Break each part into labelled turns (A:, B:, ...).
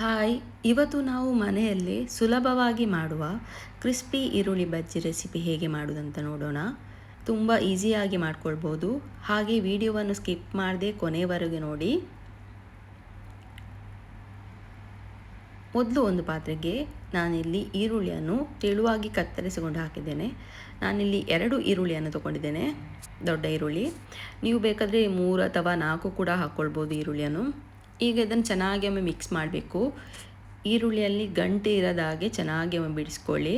A: Hi, ಇವತ್ತು ನಾವು ಮನೆಯಲ್ಲಿ ಸುಲಭವಾಗಿ ಮಾಡುವ ಕ್ರಿಸ್ಪಿ ಈರುಳ್ಳಿ ಬಜ್ಜಿ ರೆಸಿಪಿ ಹೇಗೆ ಮಾಡೋದಂತ ನೋಡೋಣ. ತುಂಬ ಈಸಿಯಾಗಿ ಮಾಡ್ಕೊಳ್ಬೋದು. ಹಾಗೆ ವಿಡಿಯೋವನ್ನು ಸ್ಕಿಪ್ ಮಾಡದೆ ಕೊನೆಯವರೆಗೆ ನೋಡಿ. ಮೊದಲು ಒಂದು ಪಾತ್ರೆಗೆ ನಾನಿಲ್ಲಿ ಈರುಳ್ಳಿಯನ್ನು ತೆಳುವಾಗಿ ಕತ್ತರಿಸಿಕೊಂಡು ಹಾಕಿದ್ದೇನೆ. ನಾನಿಲ್ಲಿ ಎರಡು ಈರುಳ್ಳಿಯನ್ನು ತಗೊಂಡಿದ್ದೇನೆ, ದೊಡ್ಡ ಈರುಳ್ಳಿ. ನೀವು ಬೇಕಾದರೆ ಮೂರು ಅಥವಾ ನಾಲ್ಕು ಕೂಡ ಹಾಕ್ಕೊಳ್ಬೋದು ಈರುಳ್ಳಿಯನ್ನು. ಈಗ ಇದನ್ನು ಚೆನ್ನಾಗಿ ಒಮ್ಮೆ ಮಿಕ್ಸ್ ಮಾಡಬೇಕು. ಈರುಳ್ಳಿಯಲ್ಲಿ ಗಂಟೆ ಇರೋದ ಹಾಗೆ ಚೆನ್ನಾಗಿ ಒಮ್ಮೆ ಬಿಡಿಸ್ಕೊಳ್ಳಿ.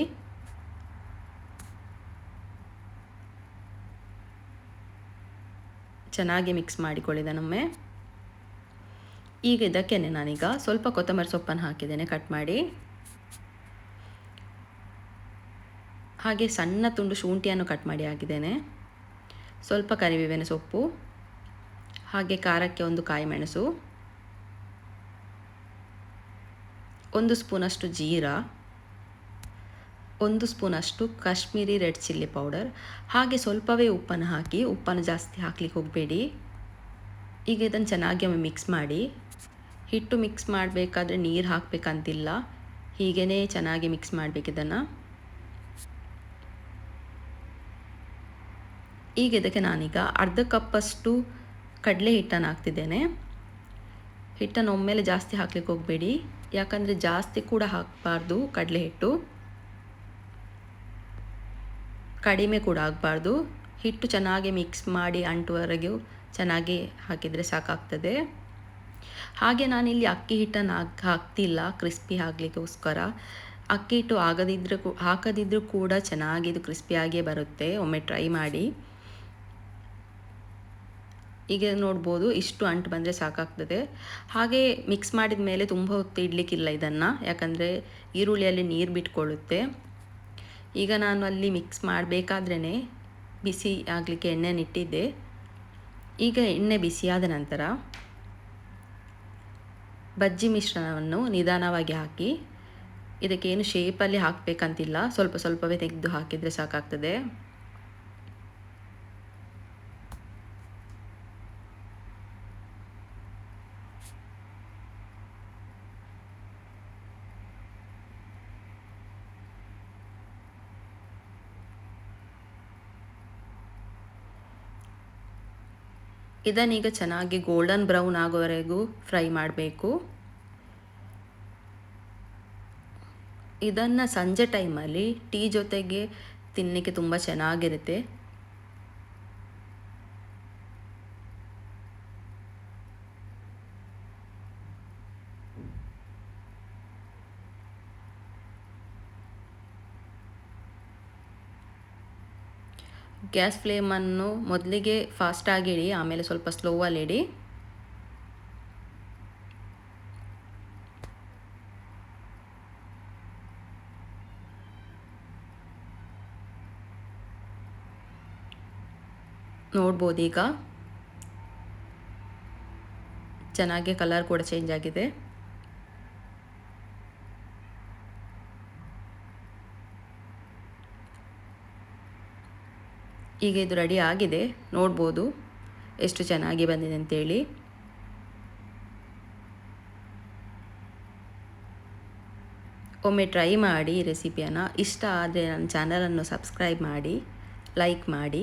A: ಚೆನ್ನಾಗಿ ಮಿಕ್ಸ್ ಮಾಡಿಕೊಳ್ಳಿದ್ದಾನೊಮ್ಮೆ ಈಗ ಇದಕ್ಕೇನೆ ನಾನೀಗ ಸ್ವಲ್ಪ ಕೊತ್ತಂಬರಿ ಸೊಪ್ಪನ್ನು ಹಾಕಿದ್ದೇನೆ ಕಟ್ ಮಾಡಿ. ಹಾಗೆ ಸಣ್ಣ ತುಂಡು ಶುಂಠಿಯನ್ನು ಕಟ್ ಮಾಡಿ ಹಾಕಿದ್ದೇನೆ. ಸ್ವಲ್ಪ ಕರಿಬೇವಿನ ಸೊಪ್ಪು, ಹಾಗೆ ಖಾರಕ್ಕೆ ಒಂದು ಕಾಯಿ ಮೆಣಸು. ಒಂದು ಸ್ಪೂನಷ್ಟು ಜೀರಾ, ಒಂದು ಸ್ಪೂನಷ್ಟು ಕಾಶ್ಮೀರಿ ರೆಡ್ ಚಿಲ್ಲಿ ಪೌಡರ್, ಹಾಗೆ ಸ್ವಲ್ಪವೇ ಉಪ್ಪನ್ನು ಹಾಕಿ, ಉಪ್ಪನ್ನು ಜಾಸ್ತಿ ಹಾಕ್ಲಿಕ್ಕೆ ಹೋಗಬೇಡಿ. ಈಗ ಇದನ್ನು ಚೆನ್ನಾಗಿ ಒಮ್ಮೆ ಮಿಕ್ಸ್ ಮಾಡಿ. ಹಿಟ್ಟು ಮಿಕ್ಸ್ ಮಾಡಬೇಕಾದ್ರೆ ನೀರು ಹಾಕಬೇಕಂತಿಲ್ಲ. ಹೀಗೇ ಚೆನ್ನಾಗಿ ಮಿಕ್ಸ್ ಮಾಡಬೇಕು ಇದನ್ನು. ಈಗ ಇದಕ್ಕೆ ನಾನೀಗ ಅರ್ಧ ಕಪ್ಪಷ್ಟು ಕಡಲೆ ಹಿಟ್ಟನ್ನು ಹಾಕ್ತಿದ್ದೇನೆ. ಹಿಟ್ಟನ್ನು ಒಮ್ಮೆಲೆ ಜಾಸ್ತಿ ಹಾಕ್ಲಿಕ್ಕೆ ಹೋಗಬೇಡಿ. ಯಾಕಂದರೆ ಜಾಸ್ತಿ ಕೂಡ ಹಾಕಬಾರ್ದು ಕಡಲೆ ಹಿಟ್ಟು ಕಡಿಮೆ ಕೂಡ ಆಗಬಾರ್ದು ಹಿಟ್ಟು ಚೆನ್ನಾಗಿ ಮಿಕ್ಸ್ ಮಾಡಿ ಅಂಟುವರೆಗೂ ಚೆನ್ನಾಗಿ ಹಾಕಿದರೆ ಸಾಕಾಗ್ತದೆ. ಹಾಗೆ ನಾನಿಲ್ಲಿ ಅಕ್ಕಿ ಹಿಟ್ಟನ್ನು ಹಾಕಿ, ಹಾಕ್ತಿಲ್ಲ ಕ್ರಿಸ್ಪಿ ಆಗಲಿಕ್ಕೋಸ್ಕರ. ಅಕ್ಕಿ ಹಿಟ್ಟು ಆಗದಿದ್ರೂ ಹಾಕದಿದ್ದರೂ ಕೂಡ ಚೆನ್ನಾಗಿ ಇದು ಕ್ರಿಸ್ಪಿಯಾಗಿಯೇ ಬರುತ್ತೆ. ಒಮ್ಮೆ ಟ್ರೈ ಮಾಡಿ. ಈಗ ನೋಡ್ಬೋದು ಇಷ್ಟು ಅಂಟು ಬಂದರೆ ಸಾಕಾಗ್ತದೆ. ಹಾಗೆ ಮಿಕ್ಸ್ ಮಾಡಿದ ಮೇಲೆ ತುಂಬ ಹೊತ್ತು ಇಡಲಿಕ್ಕಿಲ್ಲ ಇದನ್ನು. ಯಾಕಂದರೆ ಈರುಳ್ಳಿಯಲ್ಲಿ ನೀರು ಬಿಟ್ಕೊಳ್ಳುತ್ತೆ. ಈಗ ನಾನು ಅಲ್ಲಿ ಮಿಕ್ಸ್ ಮಾಡಬೇಕಾದ್ರೇ ಬಿಸಿ ಆಗಲಿಕ್ಕೆ ಎಣ್ಣೆನಿಟ್ಟಿದ್ದೆ ಈಗ ಎಣ್ಣೆ ಬಿಸಿಯಾದ ನಂತರ ಬಜ್ಜಿ ಮಿಶ್ರಣವನ್ನು ನಿಧಾನವಾಗಿ ಹಾಕಿ ಇದಕ್ಕೇನು ಶೇಪಲ್ಲಿ ಹಾಕಬೇಕಂತಿಲ್ಲ. ಸ್ವಲ್ಪ ಸ್ವಲ್ಪವೇ ತೆಗೆದು ಹಾಕಿದರೆ ಸಾಕಾಗ್ತದೆ. ಇದನ್ನೀಗ ಚೆನ್ನಾಗಿ ಗೋಲ್ಡನ್ ಬ್ರೌನ್ ಆಗೋವರೆಗೂ ಫ್ರೈ ಮಾಡಬೇಕು. ಇದನ್ನು ಸಂಜೆ ಟೈಮಲ್ಲಿ ಟೀ ಜೊತೆಗೆ ತಿನ್ನಲಿಕ್ಕೆ ತುಂಬ ಚೆನ್ನಾಗಿರುತ್ತೆ. ಗ್ಯಾಸ್ ಫ್ಲೇಮನ್ನು ಮೊದಲಿಗೆ ಫಾಸ್ಟಾಗಿ ಇಡಿ, ಆಮೇಲೆ ಸ್ವಲ್ಪ ಸ್ಲೋವಲ್ಲಿ ಇಡಿ. ನೋಡ್ಬೋದು ಈಗ. ಚೆನ್ನಾಗಿ ಕಲರ್ ಕೂಡ ಚೇಂಜ್ ಆಗಿದೆ. ಈಗ ಇದು ರೆಡಿ ಆಗಿದೆ. ನೋಡ್ಬೋದು ಎಷ್ಟು ಚೆನ್ನಾಗಿ ಬಂದಿದೆ ಅಂತೇಳಿ. ಒಮ್ಮೆ ಟ್ರೈ ಮಾಡಿ ರೆಸಿಪಿಯನ್ನು. ಇಷ್ಟ ಆದರೆ ನನ್ನ ಚಾನಲನ್ನು ಸಬ್ಸ್ಕ್ರೈಬ್ ಮಾಡಿ, ಲೈಕ್ ಮಾಡಿ.